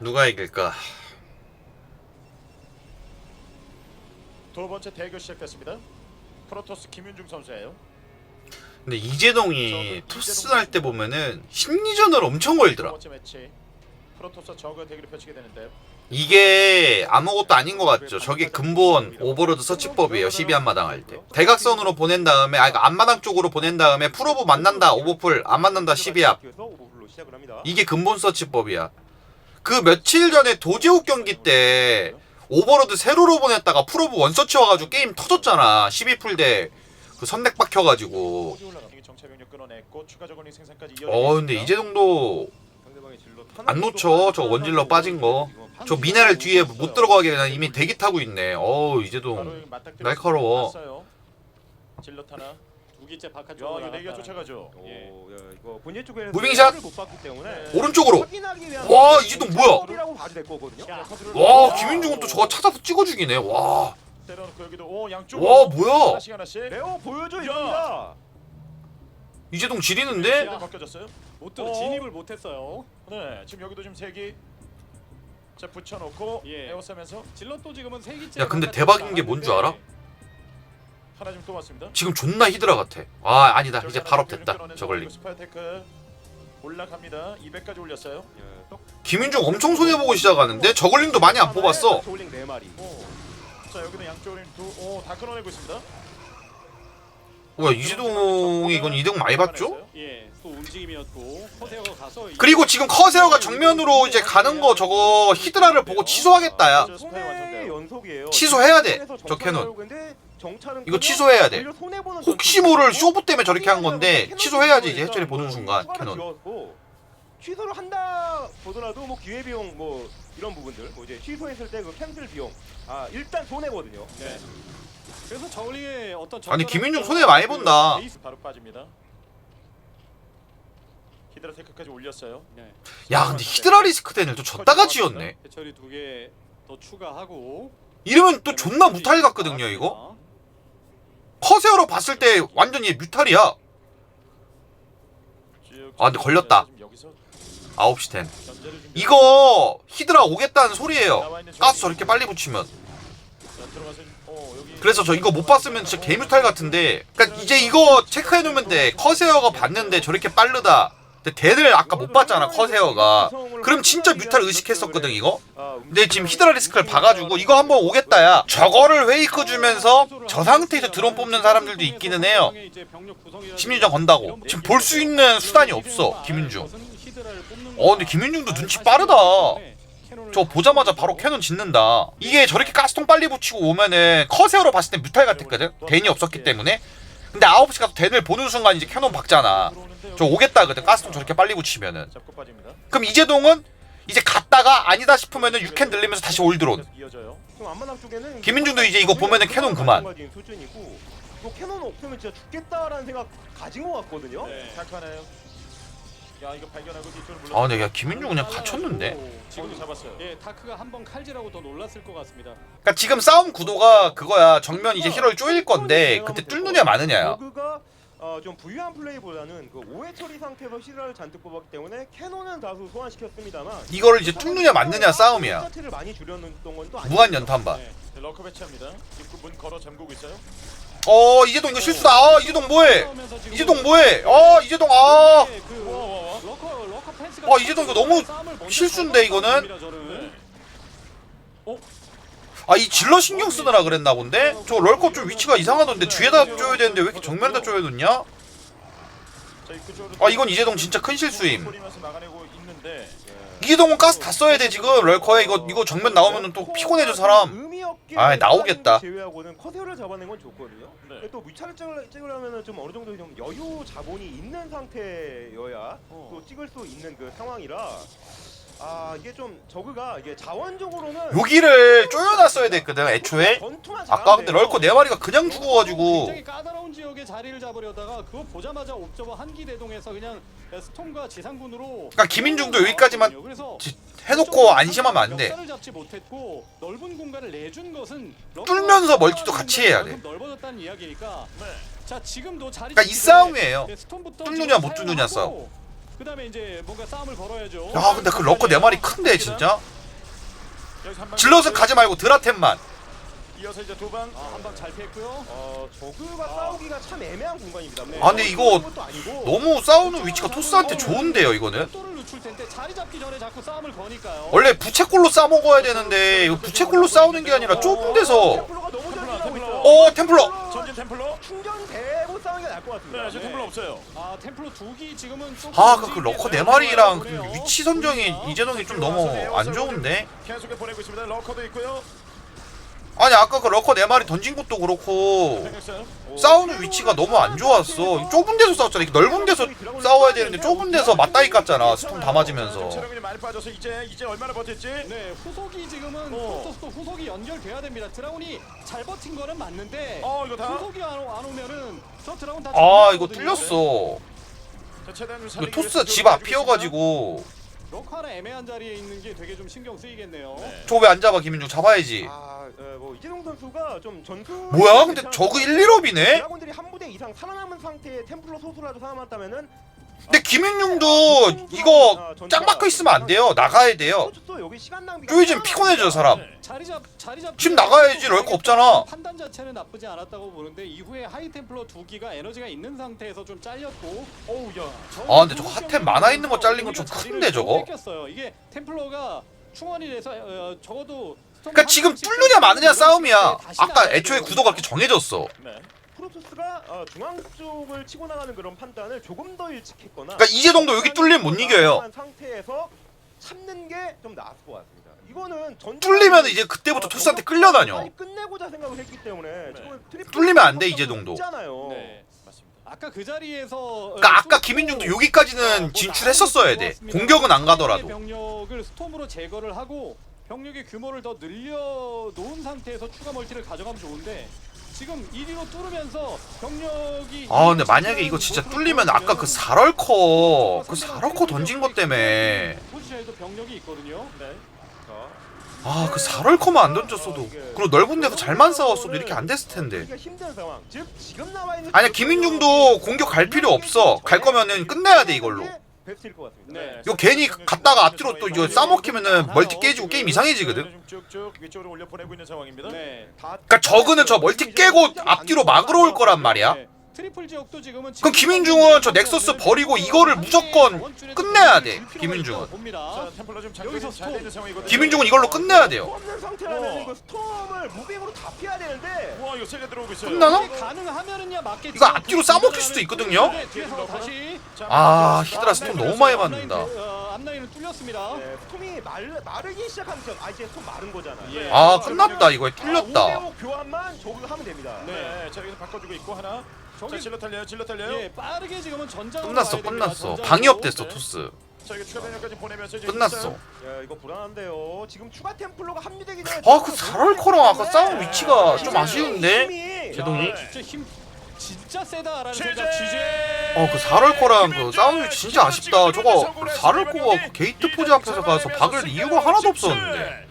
누가 이길까? 두 번째 대결 시작됐습니다. 프로토스 김윤중 선수예요. 근데 이재동이 토스 할 때 보면은 심리전을 엄청 두 걸더라. 프로토스 저그 대결이 펼치게 되는데요. 이게 아무것도 아닌 것 같죠. 저게 근본 오버로드 서치법이에요. 12 앞마당 할 때. 대각선으로 보낸 다음에 아 앞마당 쪽으로 보낸 다음에 프로브 만난다 오버풀 안 만난다 12 앞. 오버풀로 시작을 합니다. 이게 근본 서치법이야. 그 며칠 전에 도제욱 경기 때 오버로드 세로로 보냈다가 프로브 원서치 와가지고 게임 터졌잖아. 12풀 대그 선넥 박혀가지고. 어 근데 이재동도 안 놓쳐. 저 원질러 빠진 거. 저 미네랄 뒤에 못 들어가게 그냥 이미 대기 타고 있네. 어우 이재동. 날카로워. 질럿 하나. 두 개째 야 바깥쪽으로 이거 내기가 나갔다. 쫓아가죠. 오, 예. 야, 이거 본진 쪽에서 무빙샷! 못 봤기 때문에 네. 오른쪽으로. 확인하기 위한 와, 이재동 뭐야? 이라고 봐도 될 거거든요. 야, 와 김윤중은 또 저거 찾아서 찍어 죽이네. 와. 때려놓고 여기도 오 양쪽. 와 뭐야? 하나씩 하나씩. 레오 보여줘 야. 이겁니다. 이재동 지리는데? 네. 바뀌어졌어요. 못 들어 어? 진입을 못 했어요. 네 지금 여기도 지금 세 개. 자 붙여놓고 예. 에워싸면서 질럿도 지금은 세 개째. 야, 근데 대박인 게 뭔줄 알아? 하나 지금 또 왔습니다. 지금 존나 히드라 같아. 아 아니다. 이제 발업 됐다. 저걸링. 스파이테크 올라갑니다. 200까지 올렸어요. 야, 떡- 김윤중 엄청 손해 보고 시작하는데 저걸링도 많이 안 뽑았어. 저울링 네 마리. 오. 자 여기도 양쪽으로 두오다 끊어내고 있습니다. 뭐야 이재동이 이건 이득 많이 봤죠? 예, 또 움직임이었고 커세어가 가서 그리고 지금 커세어가 정면으로 이제 가는 거 저거 히드라를 보고 취소하겠다야. 손해. 연속이에요. 취소해야 돼, 저 캐논. 정찰은 이거 취소해야 돼. 혹시. 모를 쇼부 때문에 저렇게 한 건데 취소해야지 이제 해철이 보는 뭐 순간 캐논. 취소를 한다 보더라도 뭐 기회 비용 뭐 이런 부분들 뭐 이제 취소했을 때 그 캔슬 비용 아 일단 손해거든요. 네. 그래서 저울링의 어떤 아니, 김윤중 그 손해 많이 본다. 베이스- 바로 빠집니다. 히드라 테크까지 올렸어요. 네. 야 근데 히드라 리스크덴을 또 졌다가 지었네. 해철이 두 개 더 추가하고 이러면 또 존나 무탈 같거든요 이거. 커세어로 봤을 때 완전 얘 뮤탈이야. 쭉 아, 근데 걸렸다. 지금 여기서 9시 10. 견제를 준비- 이거 히드라 오겠다는 소리예요. 가스 저렇게 빨리 붙이면. 그래서 저 이거 못 봤으면 진짜 개뮤탈 같은데. 그러니까 이제 이거 체크해 놓으면 돼. 커세어가 봤는데 저렇게 빠르다. 근데 댄을 아까 못 봤잖아 커세어가. 그럼 진짜 뮤탈 의식했었거든 이거. 아, 근데 지금 히드라 리스크를 봐가지고 이거 한번 오겠다 야. 저거를 웨이크 주면서 저 상태에서 드론 뽑는 사람들도 있기는 해요. 심리전 건다고. 지금 볼 수 있는 수단이 없어 김윤중. 어 근데 김윤중도 눈치 빠르다. 저 보자마자 바로 캐논 짓는다. 이게 저렇게 가스통 빨리 붙이고 오면은 커세어로 봤을 때 뮤탈 같았거든. 댄이 없었기 때문에. 근데 9시 가서 댄을 보는 순간 이제 캐논 박잖아. 저 오겠다거든. 가스통 저렇게 빨리 붙이면은. 그럼 이재동은 이제 갔다가 아니다 싶으면은 유캔 들리면서 다시 올드론. 김민중도 이제 이거 보면은 캐논 그만. 캐논 없으면 진짜 죽겠다라는 생각 가진 것 같거든요. 네. 야 이거 발견하고 뒤쪽으로 물러. 아 근데 야 김민중 그냥 갇혔는데. 지금도 잡았어요. 예, 다크가 한번 칼질하고 더 놀랐을 것 같습니다. 그러니까 지금 싸움 구도가 그거야. 정면 이제 히러를 쪼일 건데 그때 뚫느냐 마느냐야. 버그가 어, 좀 부유한 플레이보다는 그 5회 처리 상태에서 시라를 잔뜩 뽑았기 때문에 캐논은 다수 소환시켰습니다만 이거를 이제 뚫느냐 마느냐 싸움이야. 자체를 많이 줄여놓던 건또 무한 연탄바. 네. 네, 러커 배치합니다. 입구 문 걸어 잠그고 있어요. 어 이재동 이거 실수다. 아 이재동 뭐해? 이재동 뭐해? 어 이재동 아. 네, 그 와, 어, 이재동 이거 너무 실수인데, 이거는? 아 이 질러 신경 쓰느라 그랬나 본데? 저 럴컵 좀 위치가 이상하던데 뒤에다 쪼야 되는데 왜 이렇게 정면에다 쪽으로. 아 이건 이재동 진짜 큰 실수임. 이재동은 가스 다 써야 돼 지금 럴커에 이거 이거 정면 나오면은 또 피곤해져 사람. 아이, 나오겠다. 제외하고는 커세어를 잡아낸 건 좋거든요. 네. 근데 또 무차를 찍을, 찍으려면은 좀 어느 정도 좀 여유 자본이 있는 상태여야 어. 또 찍을 수 있는 그 상황이라 아 이게 좀 저그가 이게 자원적으로는 여기를 쪼여놨어야 됐거든 애초에. 전투만 아까 근데 잘하면 럴커 네 마리가 그냥 죽어가지고 굉장히 까다로운 지역에 자리를 잡으려다가 그거 보자마자 옵저버 한기 대동해서 그냥 스톰과 지상군으로 그러니까 김인중도 여기까지만 그래서 지- 해놓고 안심하면 안 돼. 역사를 잡지 못했고 넓은 공간을 내준 것은 뚫면서 멀티도 같이 해야 돼. 넓어졌다는 이야기니까 네. 자 지금도 자리 그러니까 이 싸움이에요. 네, 뚫느냐, 못 뚫느냐 사용하고 그다음에 이제 뭔가 싸움을 걸어야죠. 야 근데 그 러커 네 마리 큰데 진짜 한 방. 질럿은 가지 말고 드라템만 이어서 이제 두 방. 아, 한방 잘 피했고요. 어, 저그가 싸우기가 참 애매한 공간입니다. 뭐 아, 근데 이거 것도 아니고. 너무 싸우는 위치가 토스한테 좋은데요 이거는 또를 늦출 텐데 자리 잡기 전에 자꾸 싸움을 거니까요. 원래 부채꼴로 싸먹어야 되는데 이거 부채꼴로 싸우는 게 아니라 좁은 데서 템플러가 너무 잘 싸우고 있어요. 어 템플러 전진 템플러. 충전되고 싸우는 게 나을 것 같습니다. 네, 지금 템플러 없어요. 아 템플로 두기 지금은 조금 아그 움직이기 러커 네 마리랑 그. 위치 선정이 이재동이 좀 너무 안 좋은데 계속해 보내고 있습니다. 러커도 있고요. 아니 아까 그 러커 네 마리 던진 것도 그렇고. 싸우는 위치가 너무 안 좋았어 좁은 데서 싸웠잖아 이렇게 넓은 데서 싸워야 되는데 좁은 데서 맞다이 깠잖아 스톰 다 맞으면서 체력이 많이 빠져서 이제 이제 얼마나 버틸지. 네 후속이 지금은 어. 프로토스도 후속이 연결돼야 됩니다. 드라운이 잘 버틴 거는 맞는데 어 이거 다. 후속이 안, 오- 안 오면은 저 드라운 다 아 이거. 뚫렸어 자, 최대한 좀 이거 살리기 토스 위해서 집앞 노력을 피어가지고 럭커 하나 애매한 자리에 있는 게 되게 좀 신경 쓰이겠네요. 네. 저거 왜안 잡아 김민중 잡아야지 아, 어, 뭐 이재동 선수가 좀 전투. 뭐야 근데 저그 1, 1업이네? 드라곤들이 한 부대 이상 살아남은 상태에 템플러 소수라도 살아남았다면은 근데 김민중도 이거 짱 박혀 있으면 안 돼요 나가야 돼요. 쪼이지면 피곤해져 사람. 지금 나가야지, 럴거 없잖아. 판단 자체는 나쁘지 않았다고 보는데 이후에 하이 템플러 두 기가 에너지가 있는 상태에서 좀 잘렸고. 어우 야. 아, 근데 저거 핫템 만화 있는 거 잘린 건 좀 큰데, 저거? 뺏겼어요. 이게 템플러가 충원이 돼서 어, 적어도. 좀 그러니까 한 지금 뚫느냐 마느냐 싸움이야 아까 애초에. 구도가 그렇게 정해졌어 네. 프로토스가 어, 중앙 쪽을 치고 나가는 그런 판단을 조금 더 일찍 했거나. 그러니까 이재동도 여기 뚫리면 못 이겨요 상태에서 참는 게 좀 나았을 것 같습니다. 이거는 전 뚫리면 이제 그때부터 토스한테 끌려다녀 빨리 끝내고자 생각을 했기 때문에 지금 트리플 뚫리면 안 돼, 이재동도. 있잖아요. 네. 맞습니다. 아까 그 자리에서 그러니까 아까 김민중도 여기까지는 진출했었어야 돼 공격은 안 가더라도 병력을 스톰으로 제거를 하고 병력의 규모를 더 늘려 놓은 상태에서 추가 멀티를 가져가면 좋은데 지금 1위로 뚫으면서 병력이 아 근데 만약에 이거 진짜 뚫리면 아까 그 4럴커 그 4럴커 던진 것 때문에 포지션에도 병력이 있거든요. 네. 자, 아그 4럴커만 안 던졌어도 그리고 넓은 데서 잘만 싸웠어도 이렇게 안 됐을 텐데 이게 힘든 상황. 즉 지금 나와 있는 아니야 김민중도 공격 갈 필요 없어 갈 거면은 끝내야 돼 이걸로 베스트일 것 같습니다. 네. 이거 괜히 갔다가 앞뒤로 또 이거 싸먹히면은 멀티 깨지고 게임 이상해지거든 좀 쭉쭉 위쪽으로 올려 보내고 있는 상황입니다. 네. 다 그러니까 저그는 저 멀티 깨고 앞뒤로 막으러 올 거란 말이야 네. 트리플 지역도 지금은 그럼 김민중은 저 넥서스 버리고 이거를 무조건 끝내야 돼. 봅니다. 템플러 좀 여기서 상황이거든요. 김민중은 이걸로 끝내야 돼요 없는 상태라면 우와. 이거 스톰을 무빙으로 다 피해야 되는데 와, 이거 세게 들어오고 있어요. 끝나나? 가능하면은야. 이거 앞뒤로 싸먹힐 수도 있거든요? 네, 뒤에서 다시 자, 아 자, 히드라 스톤 너무 많이 맞는다 앞라인, 어, 앞라인을 뚫렸습니다. 네, 스톰이 말, 마르기 시작하면 아 이제 스톰 마른 거잖아. 예. 아 끝났다 이거에 뚫렸다 아, 5대5 교환만 저그가 하면 됩니다. 네, 자 여기서 바꿔주고 있고 하나. 저기- 자, 질러 달려요, 질러 달려요. 예, 빠르게 지금은 전장으로 끝났어 가야 됩니다. 끝났어 전장으로. 방위업 됐어 네. 토스 자, 이거 추가 변력까지 보내면서 이제 끝났어 있어요. 야 이거 불안한데요. 지금 추가 템플러가 합류되기 전에 아그 4럴커랑 아까 싸운 위치가 좀 아쉬운데 제동이 야, 진짜 힘 진짜 세다라는 취재! 생각. 지제. 어그 4럴커랑 그 싸운 위치 진짜 아쉽다 저거 4럴커가 그 게이트 포즈 앞에서 가서 박을 이유가 하나도 없었는데